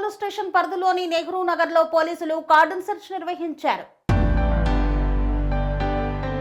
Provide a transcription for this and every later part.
Police station పరిధిలోని నెహ్రూ నగర్లో పోలీసులు కార్డన్ సెర్చ్ నిర్వహించారు.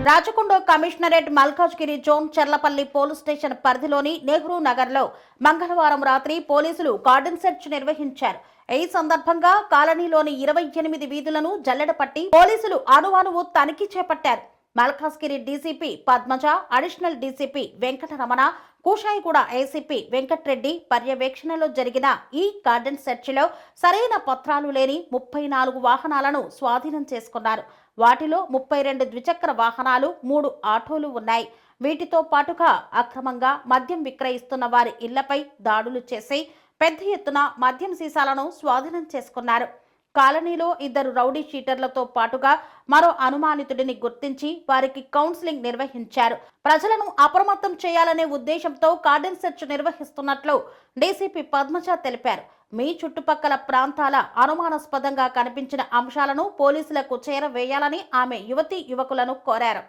Rachakonda commissionerate Malkajgiri zone Cherlapalli police station పరిధిలోని నెహ్రూ నగర్లో మంగళవారం రాత్రి పోలీసులు కార్డన్ సెర్చ్ నిర్వహించారు. ఈ సందర్భంగా కాలనీలోని ఇరవై ఎనిమిది వీధులను జల్లెడపట్టి పోలీసులు అణువణువు తనిఖీ చేపట్టారు. Malkajgiri DCP Padmaja additional DCP Venkataramana Kushaiguda ACP Venkatreddy పర్యవేక్షణలో జరిగిన ఈ గార్డెన్ సెర్చ్లో సరైన పత్రాలు లేని ముప్పై నాలుగు వాహనాలను స్వాధీనం చేసుకున్నారు. వాటిలో ముప్పై రెండు ద్విచక్ర వాహనాలు మూడు ఆటోలు ఉన్నాయి. వీటితో పాటుగా అక్రమంగా మద్యం విక్రయిస్తున్న వారి ఇళ్ళపై దాడులు చేసి పెద్ద ఎత్తున మద్యం సీసాలను స్వాధీనం చేసుకున్నారు. కాలనీలో ఇద్దరు రౌడీ షీటర్లతో పాటుగా మరో అనుమానితుడిని గుర్తించి వారికి కౌన్సిలింగ్ నిర్వహించారు. ప్రజలను అప్రమత్తం చేయాలనే ఉద్దేశంతో కార్డెన్ సెర్చ్ నిర్వహిస్తున్నట్లు డీసీపీ పద్మజ తెలిపారు. మీ చుట్టుపక్కల ప్రాంతాల అనుమానాస్పదంగా కనిపించిన అంశాలను పోలీసులకు చేరవేయాలని ఆమె యువతి యువకులను కోరారు.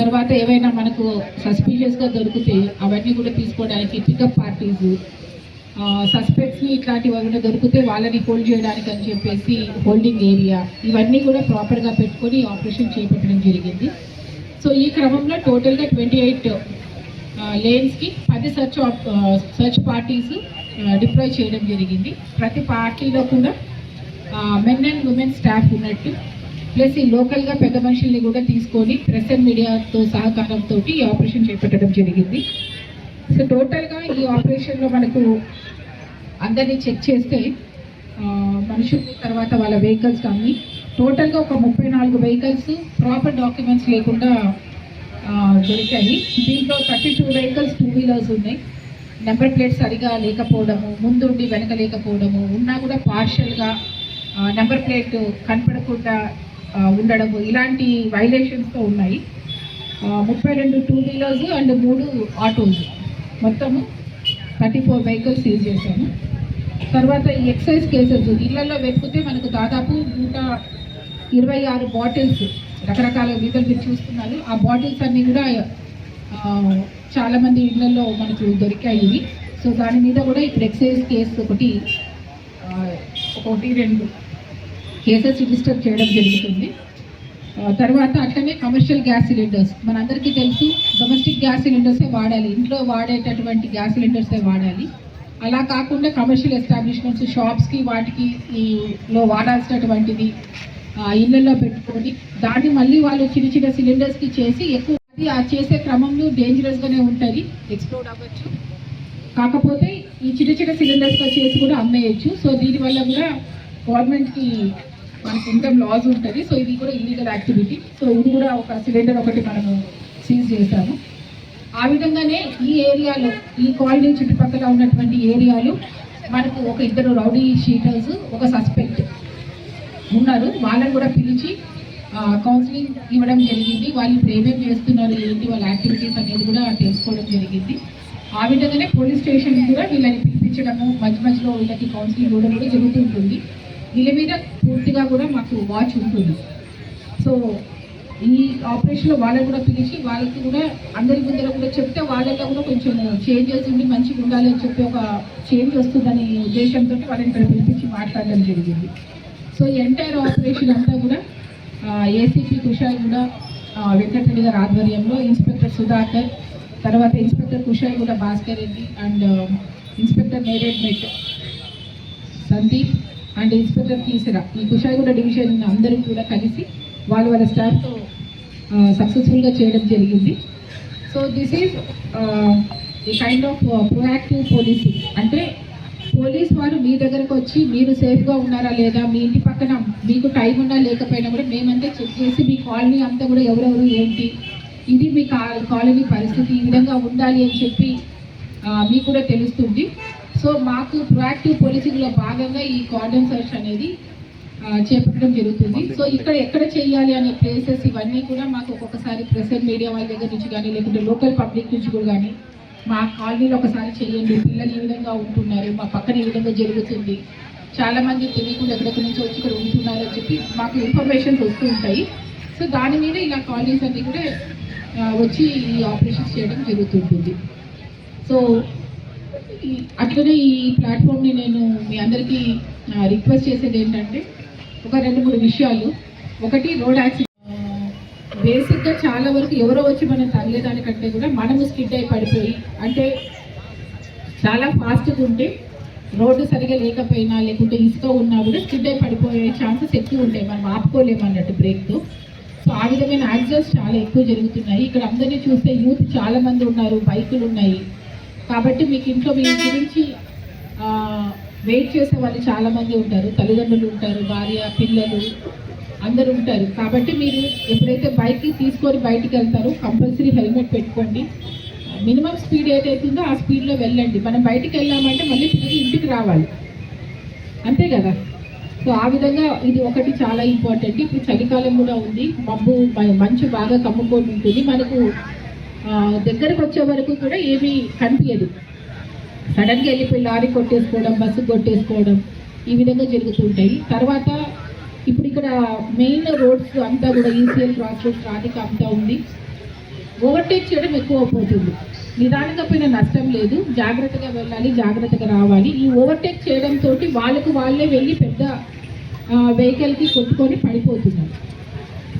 తర్వాత ఏవైనా మనకు సస్పీషియస్గా దొరికితే అవన్నీ కూడా తీసుకోవడానికి పికప్ పార్టీస్ సస్పెక్ట్స్ని ఇట్లాంటివి ఏమైనా దొరికితే వాళ్ళని హోల్డ్ చేయడానికి అని చెప్పేసి హోల్డింగ్ ఏరియా ఇవన్నీ కూడా ప్రాపర్గా పెట్టుకొని ఆపరేషన్ చేపట్టడం జరిగింది. సో ఈ క్రమంలో టోటల్గా ట్వంటీ ఎయిట్ లేన్స్కి పది సర్చ్ సర్చ్ పార్టీస్ డిప్లాయ్ చేయడం జరిగింది. ప్రతి పార్టీలో కూడా మెన్ అండ్ ఉమెన్ స్టాఫ్ ఉన్నట్టు ప్లస్ ఈ లోకల్గా పెద్ద మనుషుల్ని కూడా తీసుకొని ప్రెస్ అండ్ మీడియాతో సహకారంతో ఈ ఆపరేషన్ చేపట్టడం జరిగింది. సో టోటల్గా ఈ ఆపరేషన్లో మనకు అందరినీ చెక్ చేస్తే మనుషుల్ని తర్వాత వాళ్ళ వెహికల్స్ కానీ టోటల్గా ఒక ముప్పై నాలుగు వెహికల్స్ ప్రాపర్ డాక్యుమెంట్స్ లేకుండా దొరికాయి. దీంట్లో thirty two vehicles two wheelers ఉన్నాయి. నెంబర్ ప్లేట్ సరిగా లేకపోవడము ముందుండి వెనక లేకపోవడము ఉన్నా కూడా పార్షల్గా నెంబర్ ప్లేట్ కనపడకుండా ఉండడము ఇలాంటి వైలేషన్స్తో ఉన్నాయి. ముప్పై రెండు టూ వీలర్స్ అండ్ మూడు ఆటోస్ మొత్తము థర్టీ ఫోర్ వెహికల్స్ సీజ్ చేశాము. తర్వాత ఈ ఎక్సైజ్ కేసెస్ ఇళ్ళలో వెతికితే మనకు దాదాపు నూట ఇరవై ఆరు బాటిల్స్ రకరకాల వీధులు మీరు చూస్తున్నారు. ఆ బాటిల్స్ అన్నీ కూడా చాలామంది ఇళ్ళలో మనకు దొరికాయి సో దాని మీద కూడా ఇప్పుడు ఎక్సైజ్ కేసు ఒకటి ఒకటి రెండు కేసెస్ రిజిస్టర్ చేయడం జరుగుతుంది. తర్వాత అట్లనే కమర్షియల్ గ్యాస్ సిలిండర్స్ మనందరికీ తెలుసు డొమెస్టిక్ గ్యాస్ సిలిండర్సే వాడాలి. ఇంట్లో వాడేటటువంటి గ్యాస్ సిలిండర్సే వాడాలి. అలా కాకుండా కమర్షియల్ ఎస్టాబ్లిష్మెంట్స్ షాప్స్కి వాటికి ఈ లో వాడాల్సినటువంటిది ఇళ్ళలో పెట్టుకొని దాన్ని మళ్ళీ వాళ్ళు చిన్న చిన్న సిలిండర్స్కి చేసి ఎక్కువ అది ఆ చేసే క్రమంలో డేంజరస్గానే ఉంటుంది. ఎక్స్ప్లోడ్ అవ్వచ్చు. కాకపోతే ఈ చిన్న చిన్న సిలిండర్స్గా చేసి కూడా అమ్మేయచ్చు. సో దీనివల్ల కూడా గవర్నమెంట్కి మనకి ఇన్కమ్ లాస్ ఉంటుంది. సో ఇది కూడా ఇల్లీగల్ యాక్టివిటీ సో ఇది కూడా ఒక సిలిండర్ ఒకటి మనము సీజ్ చేశాము. ఆ విధంగానే ఈ ఏరియాలో ఈ కాలనీ చుట్టుపక్కల ఉన్నటువంటి ఏరియాలు మనకు ఒక ఇద్దరు రౌడీ షీటర్స్ ఒక సస్పెక్ట్ ఉన్నారు. వాళ్ళని కూడా పిలిచి కౌన్సిలింగ్ ఇవ్వడం జరిగింది. వాళ్ళు ప్రేమేం చేస్తున్నారు ఏంటి వాళ్ళ యాక్టివిటీస్ అనేది కూడా తెలుసుకోవడం జరిగింది. ఆ విధంగానే పోలీస్ స్టేషన్ కూడా వీళ్ళని పిలిపించడము మధ్య మధ్యలో వీళ్ళకి కౌన్సిలింగ్ ఇవ్వడం కూడా జరుగుతుంటుంది వీళ్ళ మీద వాచ్ ఉంటుంది. సో ఈ ఆపరేషన్లో వాళ్ళని కూడా పిలిచి వాళ్ళకి కూడా అందరి ముందర కూడా చెప్తే వాళ్ళలో కూడా కొంచెం చేంజెస్ ఉండి మంచిగా ఉండాలి అని చెప్పి ఒక చేంజ్ వస్తుందని ఉద్దేశంతో వాళ్ళని ఇక్కడ పిలిపించి మాట్లాడడం జరిగింది. సో ఎంటైర్ ఆపరేషన్ అంతా కూడా ఏసీపీ కుషాయి కూడా వెంకటరెడ్డి గారి ఆధ్వర్యంలో ఇన్స్పెక్టర్ సుధాకర్ తర్వాత inspector Kushaiguda Bhaskar Reddy and inspector Neredmet Sandeep and inspector Keesara ఈ కుషాయిగూడ డివిజన్ అందరూ కూడా కలిసి వాళ్ళు వాళ్ళ స్టాఫ్తో సక్సెస్ఫుల్గా చేయడం జరిగింది. So this is a kind of proactive policing అంటే పోలీస్ వారు మీ దగ్గరకు వచ్చి మీరు సేఫ్గా ఉన్నారా లేదా మీ ఇంటి పక్కన మీకు టైం ఉన్నా లేకపోయినా కూడా మేమంతా చెక్ చేసి మీ కాలనీ అంతా కూడా ఎవరెవరు ఏంటి ఇది మీ కా- కాలనీ పరిస్థితి ఈ విధంగా ఉండాలి అని చెప్పి మీకు కూడా తెలుస్తుంది. సో మాకు ప్రొయాక్టివ్ పోలీసింగ్లో భాగంగా ఈ కార్డన్ సర్చ్ అనేది చేపట్టడం జరుగుతుంది. సో ఇక్కడ ఎక్కడ చేయాలి అనే ప్లేసెస్ ఇవన్నీ కూడా మాకు ఒక్కొక్కసారి ప్రెసెంట్ మీడియా వాళ్ళ దగ్గర నుంచి కానీ లేకుంటే లోకల్ పబ్లిక్ నుంచి కూడా కానీ మా కాలనీలో ఒకసారి చేయండి. పిల్లలు ఈ విధంగా ఉంటున్నారు మా పక్కన ఈ విధంగా జరుగుతుంది. చాలామంది తెలియకుండా ఎక్కడెక్కడి నుంచి వచ్చి ఇక్కడ ఉంటున్నారు అని చెప్పి మాకు ఇన్ఫర్మేషన్స్ వస్తూ ఉంటాయి. సో దాని మీద ఇలా కాలనీస్ అన్ని కూడా వచ్చి ఈ ఆపరేషన్స్ చేయడం జరుగుతుంటుంది. సో అట్లనే ఈ ప్లాట్ఫామ్ని నేను మీ అందరికీ రిక్వెస్ట్ చేసేది ఏంటంటే ఒక రెండు మూడు విషయాలు. ఒకటి రోడ్ యాక్సిడెంట్ బేసిక్గా చాలా వరకు ఎవరో వచ్చి మనం తగ్గలేదానికంటే కూడా మనము స్కిడ్ అయి పడిపోయి అంటే చాలా ఫాస్ట్గా ఉంటే రోడ్డు సరిగా లేకపోయినా లేకుంటే ఇసుక ఉన్నా కూడా స్కిడ్ అయి పడిపోయే ఛాన్సెస్ ఎక్కువ ఉంటాయి. మనం ఆపుకోలేము అన్నట్టు బ్రేక్తో సో ఆ విధమైన యాక్సిడెంట్స్ చాలా ఎక్కువ జరుగుతున్నాయి. ఇక్కడ అందరినీ చూస్తే యూత్ చాలా మంది ఉన్నారు బైకులు ఉన్నాయి. కాబట్టి మీకు ఇంట్లో మీ గురించి వెయిట్ చేసే వాళ్ళు చాలామంది ఉంటారు. తల్లిదండ్రులు ఉంటారు భార్య పిల్లలు అందరూ ఉంటారు. కాబట్టి మీరు ఎప్పుడైతే బైక్కి తీసుకొని బయటికి వెళ్తారో కంపల్సరీ హెల్మెట్ పెట్టుకోండి. మినిమం స్పీడ్ ఏదైతుందో ఆ స్పీడ్లో వెళ్ళండి. మనం బయటికి వెళ్ళామంటే మళ్ళీ తిరిగి ఇంటికి రావాలి. అంతే కదా? సో ఆ విధంగా ఇది ఒకటి చాలా ఇంపార్టెంట్. ఇప్పుడు చలికాలం కూడా ఉంది. మబ్బు మంచు బాగా కమ్ముకొని ఉంటుంది. మనకు దగ్గరకు వచ్చే వరకు కూడా ఏమీ కనిపించదు. సడన్గా వెళ్ళిపోయి లారీ కొట్టేసుకోవడం బస్సు కొట్టేసుకోవడం ఈ విధంగా జరుగుతుంటాయి తర్వాత ఇప్పుడు ఇక్కడ మెయిన్ రోడ్స్ అంతా కూడా ఈసీఎల్ క్రాస్ రోడ్స్ ట్రాఫిక్ అంతా ఉంది. ఓవర్టేక్ చేయడం ఎక్కువ అవుతుంది నిదానంగా పోయిన నష్టం లేదు. జాగ్రత్తగా వెళ్ళాలి జాగ్రత్తగా రావాలి. ఈ ఓవర్టేక్ చేయడంతో వాళ్ళకు వాళ్ళే వెళ్ళి పెద్ద వెహికల్కి కొట్టుకొని పడిపోతున్నారు.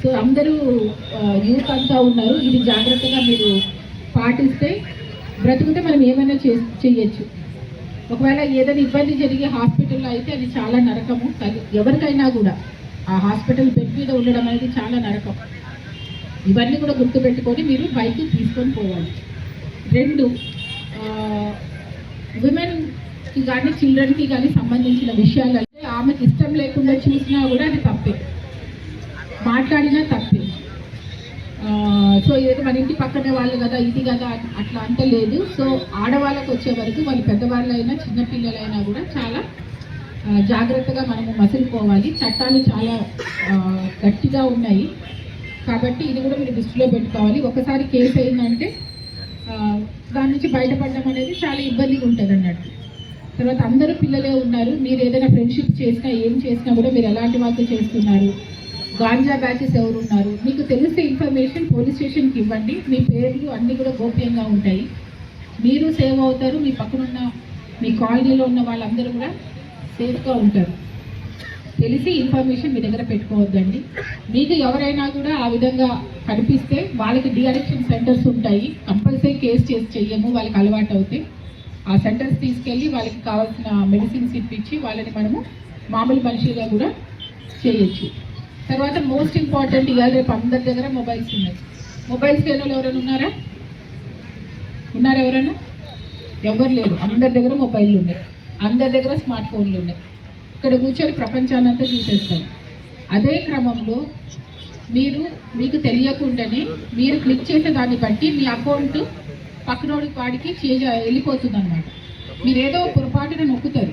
సో అందరూ యూత్ అంతా ఉన్నారు. ఇది జాగ్రత్తగా మీరు పాటిస్తే బ్రతుకుతే మనం ఏమైనా చే చేయొచ్చు ఒకవేళ ఏదైనా ఇబ్బంది జరిగి హాస్పిటల్లో అయితే అది చాలా నరకము. తల్లి- ఎవరికైనా కూడా ఆ హాస్పిటల్ బెడ్ మీద ఉండడం అనేది చాలా నరకం. ఇవన్నీ కూడా గుర్తుపెట్టుకొని మీరు బైక్ తీసుకొని పోవాలి. రెండు విమెన్కి కానీ చిల్డ్రన్కి కానీ సంబంధించిన విషయాలు అంటే ఆమెకి ఇష్టం లేకుండా చూసినా కూడా అది తప్పే. మాట్లాడినా తప్పే. సో ఏదో మన ఇంటి పక్కనే వాళ్ళు కదా ఇది కదా అట్లా అంత లేదు. సో ఆడవాళ్ళకు వచ్చే వరకు వాళ్ళు పెద్దవాళ్ళైనా చిన్నపిల్లలైనా కూడా చాలా జాగ్రత్తగా మనము మసిలిపోవాలి చట్టాలు చాలా గట్టిగా ఉన్నాయి. కాబట్టి ఇది కూడా మీరు దృష్టిలో పెట్టుకోవాలి. ఒకసారి కేసు అయిందంటే దాని నుంచి బయటపడడం అనేది చాలా ఇబ్బందిగా ఉంటుంది అన్నట్టు. తర్వాత అందరూ పిల్లలే ఉన్నారు. మీరు ఏదైనా ఫ్రెండ్షిప్ చేసినా ఏం చేసినా కూడా మీరు ఎలాంటి వాళ్ళతో చేస్తున్నారు. గాంజా బ్యాచెస్ ఎవరు ఉన్నారు మీకు తెలిసే ఇన్ఫర్మేషన్ పోలీస్ స్టేషన్కి ఇవ్వండి. మీ పేర్లు అన్నీ కూడా గోప్యంగా ఉంటాయి. మీరు సేవ్ అవుతారు. మీ పక్కనున్న మీ కాలనీలో ఉన్న వాళ్ళందరూ కూడా సేఫ్గా ఉంటారు. తెలిసి ఇన్ఫర్మేషన్ మీ దగ్గర పెట్టుకోవద్దండి. మీకు ఎవరైనా కూడా ఆ విధంగా కనిపిస్తే వాళ్ళకి డిఅడిక్షన్ సెంటర్స్ ఉంటాయి. కంపల్సరీ కేసు చేసి చెయ్యము. వాళ్ళకి అలవాటు అవుతాయి ఆ సెంటర్స్ తీసుకెళ్ళి వాళ్ళకి కావాల్సిన మెడిసిన్స్ ఇప్పించి వాళ్ళని మనము మామూలు మనుషులుగా కూడా చేయొచ్చు. తర్వాత మోస్ట్ ఇంపార్టెంట్ ఇవాళ రేపు అందరి దగ్గర మొబైల్స్ ఉన్నాయి. మొబైల్స్ లేని ఎవరైనా ఉన్నారా? ఉన్నారా ఎవరైనా? ఎవరు లేరు. అందరి దగ్గర మొబైల్లు ఉన్నాయి. అందరి దగ్గర స్మార్ట్ ఫోన్లు ఉన్నాయి. ఇక్కడ కూర్చొని ప్రపంచాన్ని అంతా చూసేస్తాం. అదే క్రమంలో మీరు మీకు తెలియకుండానే మీరు క్లిక్ చేసే దాన్ని బట్టి మీ అకౌంట్ పక్కనోడి వాడికి చేంజ్ వెళ్ళిపోతుంది అనమాట మీరు ఏదో పొరపాటున నొక్కుతారు.